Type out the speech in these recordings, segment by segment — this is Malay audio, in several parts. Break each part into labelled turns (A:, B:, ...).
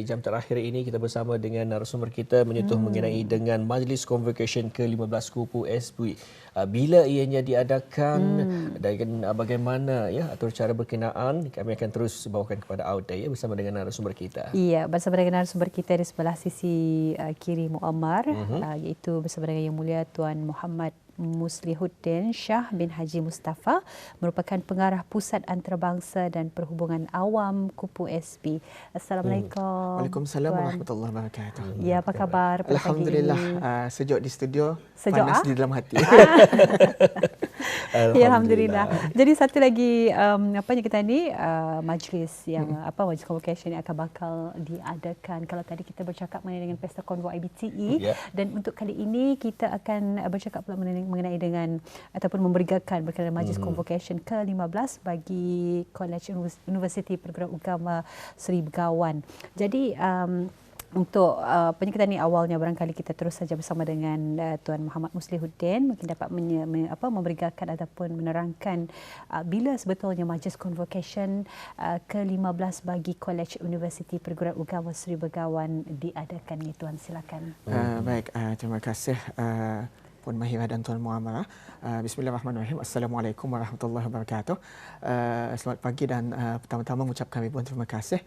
A: di jam terakhir ini kita bersama dengan narasumber kita menyentuh hmm. mengenai dengan Majlis Convocation ke-15 Kupu SB. Uh, bila ianya diadakan hmm. dan uh, bagaimana ya atau cara berkenaan kami akan terus bawakan kepada audio ya bersama dengan narasumber kita.
B: Iya, bersama dengan narasumber kita di sebelah sisi uh, kiri Muammar uh-huh. uh, iaitu bersama dengan Yang Mulia Tuan Muhammad Muslihuddin Shah bin Haji Mustafa merupakan pengarah Pusat Antarabangsa dan Perhubungan Awam Kupu SB. Assalamualaikum.
C: Hmm. Waalaikumsalam warahmatullahi wabarakatuh.
B: Ya, apa khabar?
C: Alhamdulillah uh, sejuk di studio,
B: sejuk,
C: panas
B: ah?
C: di dalam hati.
B: Alhamdulillah. Ya, Alhamdulillah. Jadi satu lagi um, apa yang kita ni uh, majlis yang hmm. apa majlis convocation yang akan bakal diadakan. Kalau tadi kita bercakap mengenai dengan pesta konvo IBTE yeah. dan untuk kali ini kita akan bercakap pula mengenai mengenai dengan ataupun memberigakan berkenaan majlis mm-hmm. convocation ke-15 bagi College University Perguruan Agama Seri Begawan. Jadi um, untuk uh, penyekatan ini awalnya barangkali kita terus saja bersama dengan uh, Tuan Muhammad Muslihuddin mungkin dapat menye, me, apa, memberikan ataupun menerangkan uh, bila sebetulnya majlis convocation uh, ke-15 bagi College University Perguruan Agama Seri Begawan diadakan ni Tuan silakan.
C: Uh, baik uh, terima kasih uh, Puan Mahira dan Tuan Muammarah. Uh, Bismillahirrahmanirrahim. Assalamualaikum warahmatullahi wabarakatuh. Uh, selamat pagi dan uh, pertama-tama mengucapkan ribuan terima kasih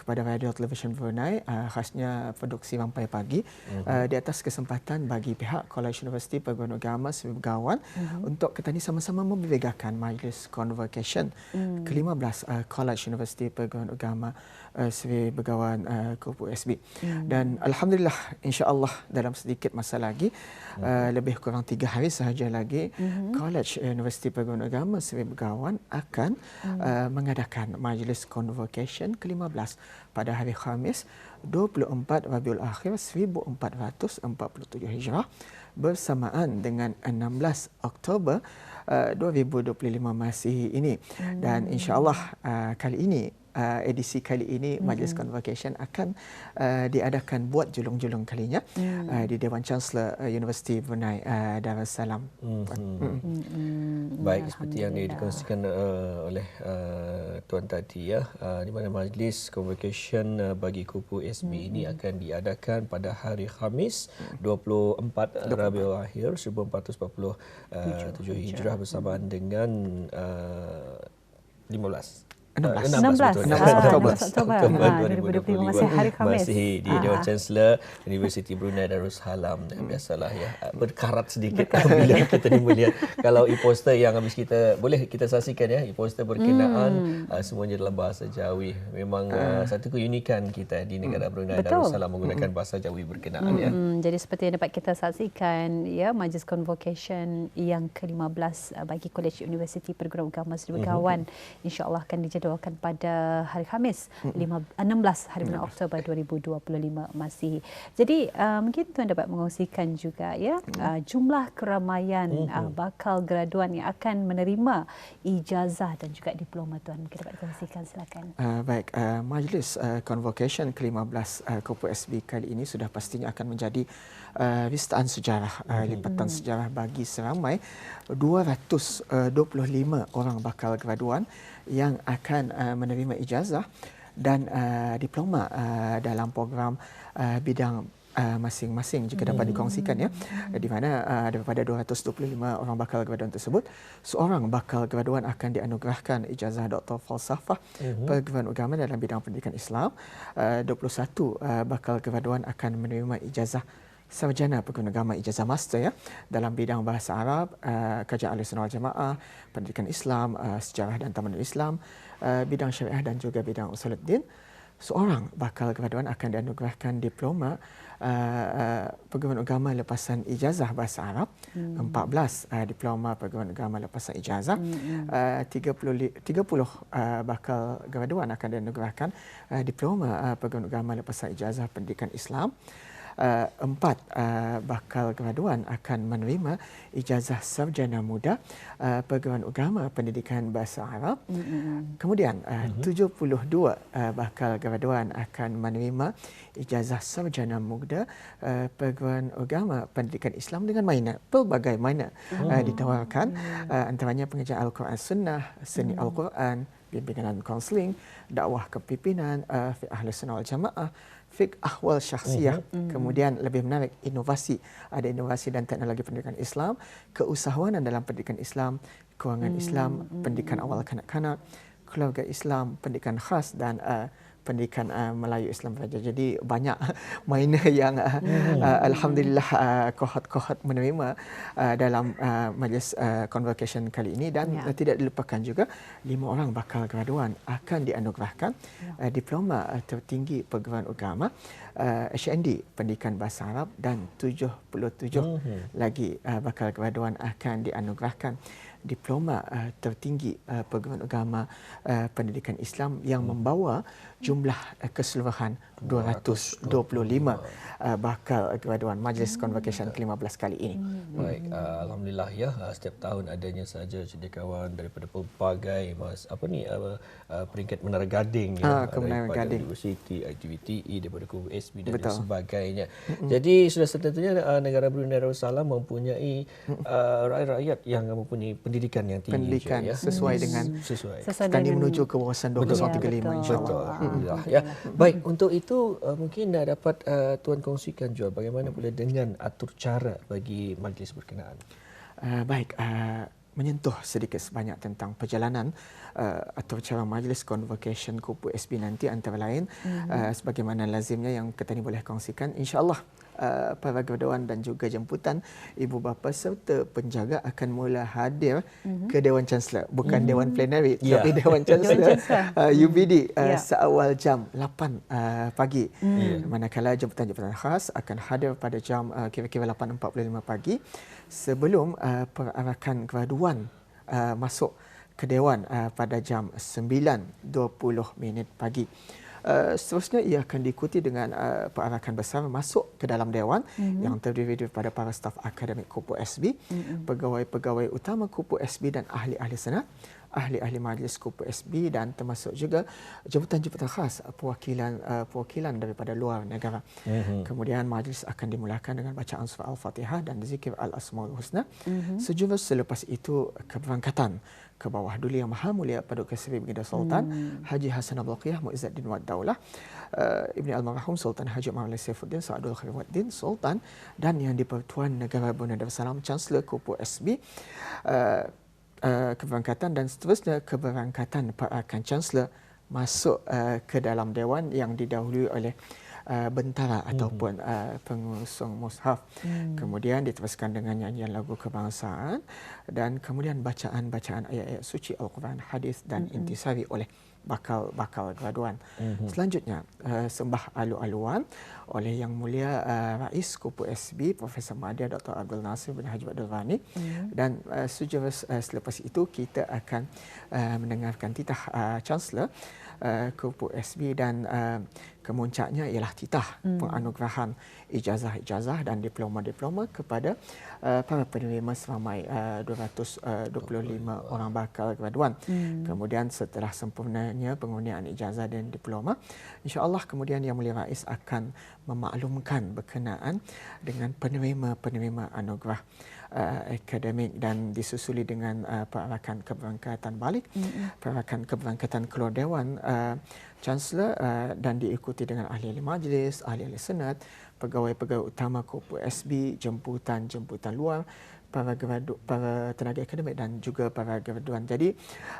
C: kepada Radio Television Brunei uh, khasnya produksi Mampai Pagi uh-huh. uh, di atas kesempatan bagi pihak College University Perguruan Agama Seri Begawan uh-huh. untuk kita ni sama-sama membegakan majlis convocation uh-huh. ke-15 uh, College University Perguruan Agama uh, Seri Begawan uh, Kupu SB. Uh-huh. Dan alhamdulillah insya-Allah dalam sedikit masa lagi uh-huh. uh, lebih kurang tiga hari sahaja lagi uh-huh. College University Perguruan Agama Seri Begawan akan uh-huh. uh, mengadakan majlis convocation ke-15 pada hari Khamis 24 Rabiul Akhir 1447 Hijrah bersamaan dengan 16 Oktober uh, 2025 Masihi ini hmm. dan insya-Allah uh, kali ini uh, edisi kali ini mm-hmm. Majlis Convocation akan uh, diadakan buat julung-julung kalinya mm. uh, di Dewan Chancellor uh, University Brunei uh, Darussalam. Mm-hmm.
A: Mm-hmm. Baik ya, seperti yang dikongsikan uh, oleh uh, tuan tadi ya uh, di mana Majlis Convocation uh, bagi Kupu SB mm-hmm. ini akan diadakan pada hari Khamis mm. 24 Rabiul Akhir 1447 uh, Hijrah bersamaan mm. dengan uh, 15
B: 16 16 Oktober. 2025 masih hari Khamis.
A: Masih di Dewan Chancellor University Brunei Darussalam hmm. biasalah ya. Berkarat sedikit bila kita ni melihat kalau e-poster yang habis kita boleh kita saksikan ya e-poster berkenaan hmm. semuanya dalam bahasa Jawi. Memang uh. satu keunikan kita di negara Brunei Darussalam menggunakan bahasa Jawi berkenaan ya.
B: Jadi seperti yang dapat kita saksikan ya majlis convocation yang ke-15 bagi College University Perguruan Agama Seri Begawan insya-Allah akan dijadikan dijadualkan pada hari Khamis mm 16 hari bulan Oktober 2025 masih. Jadi uh, mungkin tuan dapat mengongsikan juga ya uh, jumlah keramaian uh, bakal graduan yang akan menerima ijazah dan juga diploma tuan. Mungkin dapat kongsikan silakan.
C: Uh, baik uh, majlis uh, convocation ke-15 uh, Kopo SB kali ini sudah pastinya akan menjadi uh, listaan sejarah uh, lipatan mm sejarah bagi seramai. 225 orang bakal graduan yang akan uh, menerima ijazah dan uh, diploma uh, dalam program uh, bidang uh, masing-masing jika dapat hmm. dikongsikan ya di mana uh, daripada 225 orang bakal graduan tersebut seorang bakal graduan akan dianugerahkan ijazah doktor falsafah hmm. perguruan agama dalam bidang pendidikan Islam uh, 21 uh, bakal graduan akan menerima ijazah sarjana perguruan agama ijazah master ya dalam bidang bahasa Arab, uh, kerajaan Ahlussunnah wal Jamaah, pendidikan Islam, uh, sejarah dan tamadun Islam, uh, bidang syariah dan juga bidang usuluddin. Seorang bakal graduan akan dianugerahkan diploma uh, uh, perguruan agama lepasan ijazah bahasa Arab, hmm. 14 uh, diploma perguruan agama lepasan ijazah, hmm. uh, 30 30 uh, bakal graduan akan dianugerahkan uh, diploma uh, perguruan agama lepasan ijazah pendidikan Islam uh, empat uh, bakal graduan akan menerima ijazah sarjana muda uh, perguruan agama pendidikan bahasa Arab. Mm-hmm. Kemudian uh, mm-hmm. 72 uh, bakal graduan akan menerima ijazah sarjana muda uh, perguruan agama pendidikan Islam dengan mana pelbagai mana uh, ditawarkan uh, antaranya pengajaran Al-Quran Sunnah, seni mm-hmm. Al-Quran bimbingan dan kaunseling, dakwah kepimpinan, uh, fiqh ahli sunnah wal jamaah, fiqh ahwal syakhsiyah, uh-huh. kemudian lebih menarik inovasi, ada inovasi dan teknologi pendidikan Islam, keusahawanan dalam pendidikan Islam, kewangan uh-huh. Islam, pendidikan awal kanak-kanak, keluarga Islam, pendidikan khas dan uh, pendidikan uh, Melayu Islam Raja. Jadi banyak minor yang uh, uh, alhamdulillah uh, kohort-kohort menerima uh, dalam uh, majlis uh, convocation kali ini dan ya. uh, tidak dilupakan juga lima orang bakal graduan akan dianugerahkan ya. uh, diploma uh, tertinggi perguruan agama uh, HND pendidikan bahasa Arab dan 77 uh-huh. lagi uh, bakal graduan akan dianugerahkan diploma uh, tertinggi uh, perguruan agama uh, pendidikan Islam yang hmm. membawa jumlah uh, keseluruhan 225 uh, bakal graduan majlis convocation ke-15 kali ini.
A: Hmm. Baik, uh, alhamdulillah ya uh, setiap tahun adanya saja cendekiawan daripada pelbagai mas apa ni uh, uh, peringkat menara gading
C: ya uh, daripada gading.
A: universiti, ITVTE daripada KUB SB dan Betul. sebagainya. Mm-hmm. Jadi sudah tentunya uh, negara Brunei Darussalam mempunyai uh, rakyat-rakyat yang mempunyai pendidikan yang tinggi
C: pendidikan
A: ya.
C: sesuai dengan sesuai. sesuai dengan menuju ke wawasan 2035 insyaallah.
A: Betul. Ya. Baik, untuk itu uh, mungkin dah dapat uh, tuan kongsikan juga bagaimana pula dengan atur cara bagi majlis berkenaan.
C: Uh, baik, uh, menyentuh sedikit sebanyak tentang perjalanan uh, atau cara majlis convocation Kupu SB nanti antara lain mm-hmm. uh, sebagaimana lazimnya yang kita ni boleh kongsikan insyaallah uh, para graduan dan juga jemputan ibu bapa serta penjaga akan mula hadir mm-hmm. ke Dewan Chancellor bukan mm-hmm. Dewan Plenary yeah. tapi Dewan Chancellor uh, UBD uh, yeah. seawal jam 8 uh, pagi mm-hmm. manakala jemputan-jemputan khas akan hadir pada jam uh, kira-kira 8.45 pagi sebelum uh, perarakan graduan uh, masuk ke Dewan uh, pada jam 9.20 minit pagi. Uh, seterusnya ia akan diikuti dengan uh, perarakan besar masuk ke dalam dewan mm-hmm. yang terdiri daripada para staf akademik Kupu SB, mm-hmm. pegawai-pegawai utama Kupu SB dan ahli-ahli senat, ahli-ahli majlis Kupu SB dan termasuk juga jemputan-jemputan khas uh, perwakilan uh, perwakilan daripada luar negara. Mm-hmm. Kemudian majlis akan dimulakan dengan bacaan surah Al-Fatihah dan zikir Al-Asmaul Husna. Mm-hmm. Sejurus selepas itu keberangkatan ke bawah dulu yang maha mulia Paduka Seri Baginda Sultan hmm. Haji Hasan Abdul Qiyah Muizzuddin Wad Daulah uh, Ibni Al-Marhum Sultan Haji Muhammad Saifuddin Sa'adul Khairuddin Sultan dan yang di-Pertuan Negara Brunei Darussalam Chancellor Kupu SB uh, uh, keberangkatan dan seterusnya keberangkatan Perakan Chancellor masuk uh, ke dalam dewan yang didahului oleh uh, bentara hmm. ataupun uh, pengusung mushaf. Hmm. Kemudian diteruskan dengan nyanyian lagu kebangsaan dan kemudian bacaan-bacaan ayat-ayat suci Al-Quran, hadis dan hmm. intisari oleh bakal-bakal graduan. Mm-hmm. Selanjutnya uh, sembah alu-aluan oleh yang mulia uh, Rais Kupu SB Profesor Madya Dr. Abdul Nasir bin Haji Abdul Ghani mm-hmm. dan uh, sejurus uh, selepas itu kita akan uh, mendengarkan titah uh, Chancellor uh, Kupu SB dan uh, kemuncaknya ialah titah hmm. penganugerahan ijazah-ijazah dan diploma-diploma kepada uh, para penerima seramai uh, 225 uh, orang bakal graduan. Hmm. Kemudian setelah sempurnanya pengurnian ijazah dan diploma, insya-Allah kemudian Yang Mulia Rais akan memaklumkan berkenaan dengan penerima-penerima anugerah uh, akademik dan disusuli dengan uh, perarakan keberangkatan balik, mm-hmm. perarakan keberangkatan keluar dewan uh, Chancellor uh, dan diikuti dengan ahli-ahli majlis, ahli-ahli senat, pegawai-pegawai utama Kupu SB, jemputan-jemputan luar para gradu, para tenaga akademik dan juga para graduan. Jadi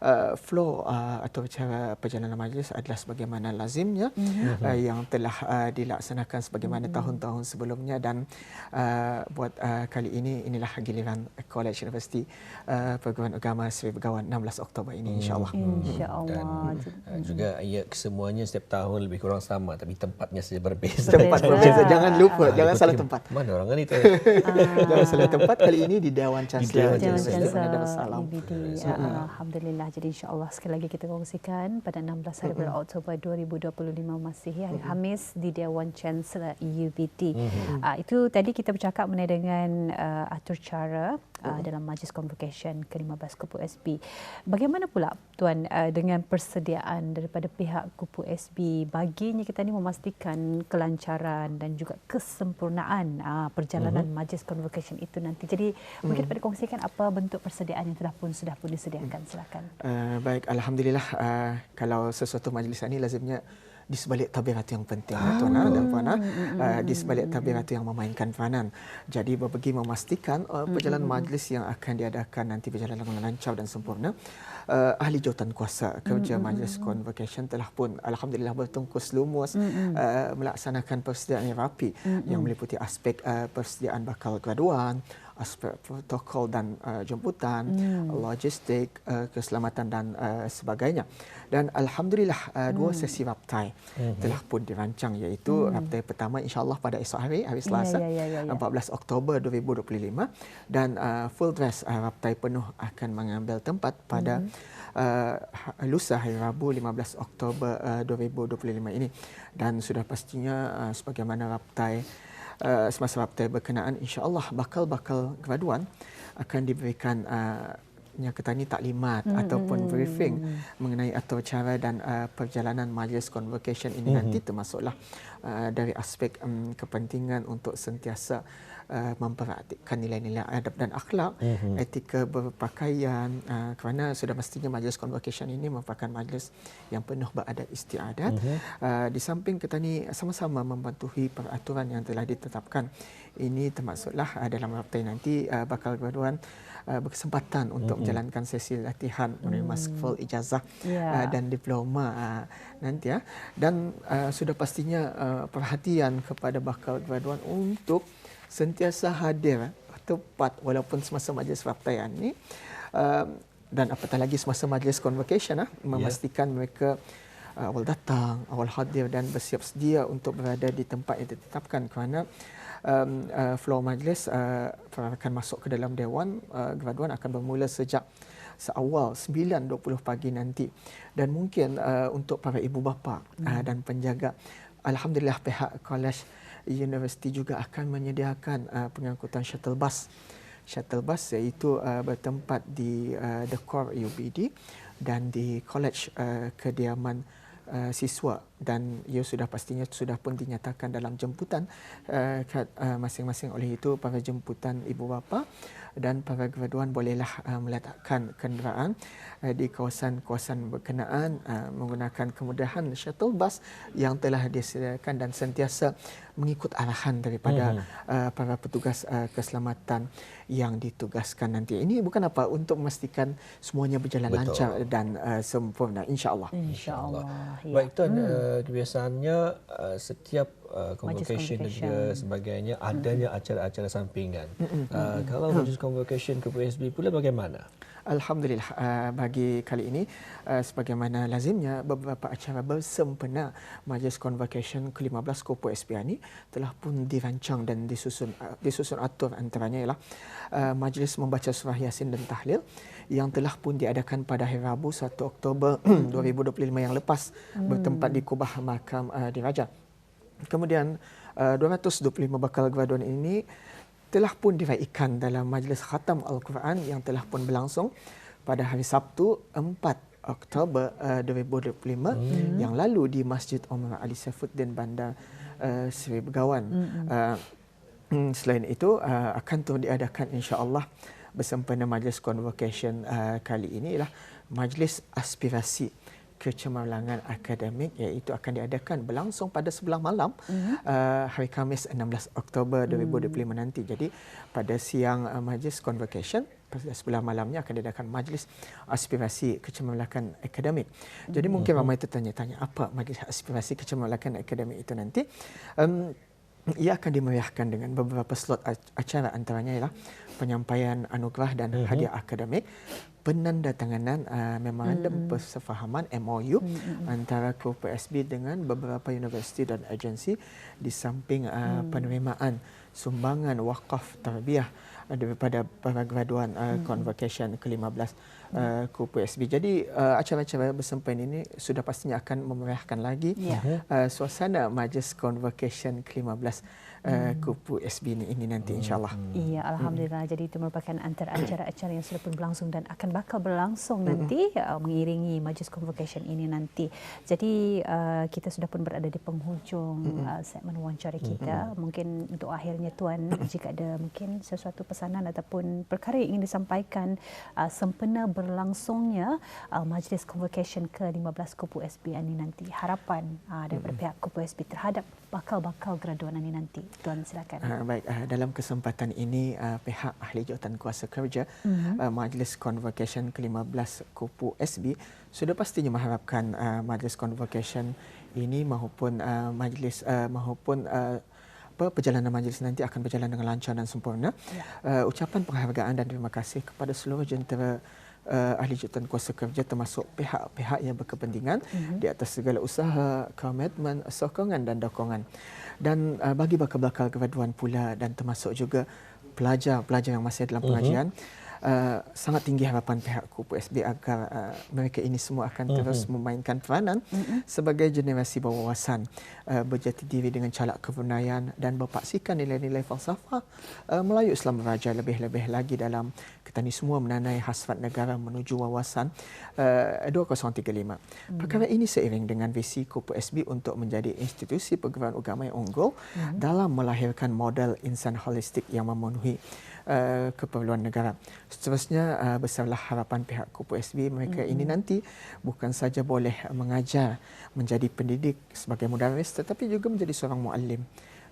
C: uh, flow uh, atau cara perjalanan majlis adalah sebagaimana lazimnya mm-hmm. uh, yang telah uh, dilaksanakan sebagaimana mm-hmm. tahun-tahun sebelumnya dan uh, buat uh, kali ini inilah giliran College University uh, Perguruan Agama Seri Begawan 16 Oktober ini insyaallah.
B: Mm-hmm. Insyaallah.
A: Dan uh, juga ya semuanya setiap tahun lebih kurang sama tapi tempatnya saja berbeza.
C: Tempat berbeza. Jangan lupa, ah, jangan salah tempat.
A: Mana orang kan itu?
C: jangan salah tempat kali ini di Dewan Chancellor
B: Dewan Chancellor. Ya, Alhamdulillah. Jadi insya-Allah sekali lagi kita kongsikan pada 16 hari bulan Oktober 2025 masih hari Khamis di Dewan Chancellor EUBD. Uh, itu tadi kita bercakap mengenai dengan uh, atur cara uh, dalam majlis convocation ke-15 Kupu SB. Bagaimana pula tuan uh, dengan persediaan daripada pihak Kupu SB baginya kita ni memastikan kelancaran dan juga kesempurnaan uh, perjalanan uh-huh. majlis convocation itu nanti. Jadi Mungkin hmm. dapat dikongsikan apa bentuk persediaan yang telah pun sudah pun disediakan. Silakan. Uh,
C: baik, alhamdulillah uh, kalau sesuatu majlis ini lazimnya di sebalik tabir yang penting ah. tuan dan puan uh, di sebalik tabir yang memainkan peranan jadi berbagi memastikan uh, perjalanan majlis yang akan diadakan nanti berjalan dengan lancar dan sempurna. Uh, ahli jawatan kuasa kerja majlis convocation telah pun alhamdulillah bertungkus lumus uh, melaksanakan persediaan yang rapi yang meliputi aspek uh, persediaan bakal graduan aspek protokol dan uh, jemputan, mm. logistik, uh, keselamatan dan uh, sebagainya. Dan alhamdulillah uh, dua mm. sesi raptai mm-hmm. telah pun dirancang iaitu mm. raptai pertama insyaallah pada esok hari hari ya, Selasa yeah, yeah, yeah, yeah, yeah. 14 Oktober 2025 dan uh, full dress uh, raptai penuh akan mengambil tempat pada mm. Uh, lusa hari Rabu 15 Oktober uh, 2025 ini dan sudah pastinya uh, sebagaimana raptai uh, semasa waktu berkenaan insya-Allah bakal-bakal graduan akan diberikan uh, yang kata ini taklimat mm-hmm. ataupun briefing mm-hmm. mengenai atau cara dan uh, perjalanan majlis convocation ini mm-hmm. nanti termasuklah uh, dari aspek um, kepentingan untuk sentiasa uh, memperhatikan nilai-nilai adab dan akhlak, mm-hmm. etika berpakaian uh, kerana sudah mestinya majlis convocation ini merupakan majlis yang penuh beradab istiadat. Mm-hmm. Uh, di samping kita ni sama-sama membantuhi peraturan yang telah ditetapkan. Ini termasuklah uh, dalam raptai nanti uh, bakal graduan uh, berkesempatan untuk mm-hmm. menjalankan sesi latihan menerima mm. full ijazah yeah. uh, dan diploma uh, nanti ya. Dan uh, sudah pastinya uh, perhatian kepada bakal graduan untuk sentiasa hadir tepat walaupun semasa majlis raptaian ni uh, dan apatah lagi semasa majlis convocation ah memastikan yeah. mereka uh, awal datang awal hadir dan bersiap sedia untuk berada di tempat yang ditetapkan kerana um, uh, floor majlis uh, akan masuk ke dalam dewan uh, graduan akan bermula sejak seawal 9.20 pagi nanti dan mungkin uh, untuk para ibu bapa uh, hmm. uh, dan penjaga alhamdulillah pihak college universiti juga akan menyediakan uh, pengangkutan shuttle bus. Shuttle bus iaitu uh, bertempat di uh, the core UBD dan di college uh, kediaman uh, siswa dan ia sudah pastinya sudah pun dinyatakan dalam jemputan uh, uh, masing-masing oleh itu para jemputan ibu bapa dan para graduan bolehlah uh, meletakkan kenderaan uh, di kawasan-kawasan berkenaan uh, menggunakan kemudahan shuttle bus yang telah disediakan dan sentiasa mengikut arahan daripada hmm. uh, para petugas uh, keselamatan yang ditugaskan nanti. Ini bukan apa untuk memastikan semuanya berjalan Betul. lancar dan uh, sempurna insya-Allah.
A: Insya-Allah. Ya. Baik tuan hmm. Uh, kebiasaannya uh, setiap uh, convocation dan juga sebagainya adanya mm-hmm. acara-acara sampingan. Mm-hmm. Uh, kalau majlis convocation ke PSB pula bagaimana?
C: Alhamdulillah uh, bagi kali ini uh, sebagaimana lazimnya beberapa acara bersempena majlis convocation ke-15 Kopo SPA ini telah pun dirancang dan disusun uh, disusun atur antaranya ialah uh, majlis membaca surah Yasin dan tahlil yang telah pun diadakan pada hari Rabu 1 Oktober 2025 yang lepas hmm. bertempat di Kubah Makam uh, Diraja. Kemudian uh, 225 bakal graduan ini telah pun diraikan dalam majlis khatam Al-Quran yang telah pun berlangsung pada hari Sabtu 4 Oktober uh, 2025 hmm. yang lalu di Masjid Omar Ali Saifuddin Bandar uh, Seri Begawan. Hmm. Uh, selain itu uh, akan turut diadakan insya-Allah bersempena majlis convocation uh, kali ini ialah majlis aspirasi kecemerlangan akademik iaitu akan diadakan berlangsung pada sebelah malam uh-huh. uh, hari Khamis 16 Oktober 2025 uh-huh. nanti. Jadi pada siang uh, majlis convocation pada sebelah malamnya akan diadakan majlis aspirasi kecemerlangan akademik. Jadi uh-huh. mungkin ramai tertanya-tanya apa majlis aspirasi kecemerlangan akademik itu nanti. Um, ia akan dimeriahkan dengan beberapa slot acara antaranya ialah penyampaian anugerah dan uh-huh. hadiah akademik penandatanganan uh, memorandum mm-hmm. persefahaman MOU mm-hmm. antara KPSB dengan beberapa universiti dan agensi di samping uh, mm. penerimaan sumbangan wakaf tarbiyah daripada para graduan uh, mm-hmm. convocation ke-15 uh, Kupu SB. Jadi uh, acara-acara bersempen ini sudah pastinya akan memeriahkan lagi yeah. uh, suasana Majlis Convocation ke-15 uh, Kupu SB ini, ini nanti hmm. insyaAllah.
B: Iya, Alhamdulillah. Hmm. Jadi itu merupakan antara acara-acara yang sudah pun berlangsung dan akan bakal berlangsung hmm. nanti uh, mengiringi Majlis Convocation ini nanti. Jadi uh, kita sudah pun berada di penghujung hmm. uh, segmen wawancara kita. Hmm. Mungkin untuk akhirnya Tuan, jika ada mungkin sesuatu pesanan ataupun perkara yang ingin disampaikan uh, sempena berlangsungnya uh, Majlis Convocation ke-15 Kupu SB ini nanti. Harapan uh, daripada hmm. pihak Kupu SB terhadap bakal-bakal graduan ini nanti. Tuan silakan. Uh,
C: baik, uh, dalam kesempatan ini uh, pihak ahli jawatan kuasa kerja uh-huh. uh, Majlis Convocation ke-15 Kupu SB sudah pastinya mengharapkan uh, Majlis Convocation ini maupun uh, majlis uh, maupun uh, apa perjalanan majlis nanti akan berjalan dengan lancar dan sempurna. Ya. Uh, ucapan penghargaan dan terima kasih kepada seluruh jentera uh, ahli jawatan kuasa kerja termasuk pihak-pihak yang berkepentingan uh-huh. di atas segala usaha, komitmen, sokongan dan dokongan dan uh, bagi bakal-bakal graduan pula dan termasuk juga pelajar-pelajar yang masih dalam mhm. pengajian uh-huh. Uh, sangat tinggi harapan pihak KUPU SB agar uh, mereka ini semua akan uh-huh. terus memainkan peranan uh-huh. sebagai generasi berwawasan uh, berjati diri dengan calak kebenaran dan berpaksikan nilai-nilai falsafah uh, Melayu Islam Raja lebih-lebih lagi dalam kita ni semua menanai hasrat negara menuju wawasan uh, 2035. Uh-huh. Perkara ini seiring dengan visi KUPU SB untuk menjadi institusi pergerakan agama yang unggul uh-huh. dalam melahirkan model insan holistik yang memenuhi uh, keperluan negara. Seterusnya uh, besarlah harapan pihak Kupu SB mereka mm-hmm. ini nanti bukan saja boleh mengajar menjadi pendidik sebagai mudaris tetapi juga menjadi seorang muallim,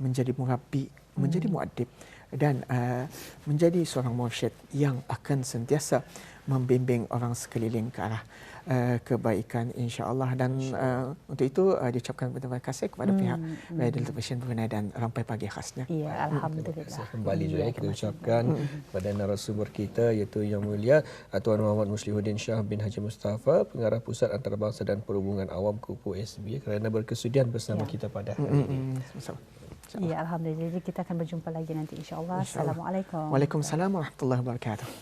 C: menjadi murabbi, mm-hmm. menjadi muadib dan uh, menjadi seorang mursyid yang akan sentiasa membimbing orang sekeliling ke arah uh, kebaikan insya-Allah dan uh, untuk itu uh, diucapkan terima kasih kepada hmm. pihak Radio Television Brunei dan Rampai Pagi khasnya.
B: Ya, alhamdulillah.
A: Kembali juga ya, kita ucapkan hmm. kepada narasumber kita iaitu Yang Mulia Tuan Muhammad Muslihuddin Shah bin Haji Mustafa, Pengarah Pusat Antarabangsa dan Perhubungan Awam Kupu SB kerana berkesudian bersama ya. kita pada hari hmm, ini.
B: Ya, alhamdulillah. Jadi kita akan berjumpa lagi nanti insya-Allah. Insya Assalamualaikum.
C: Waalaikumsalam warahmatullahi wabarakatuh.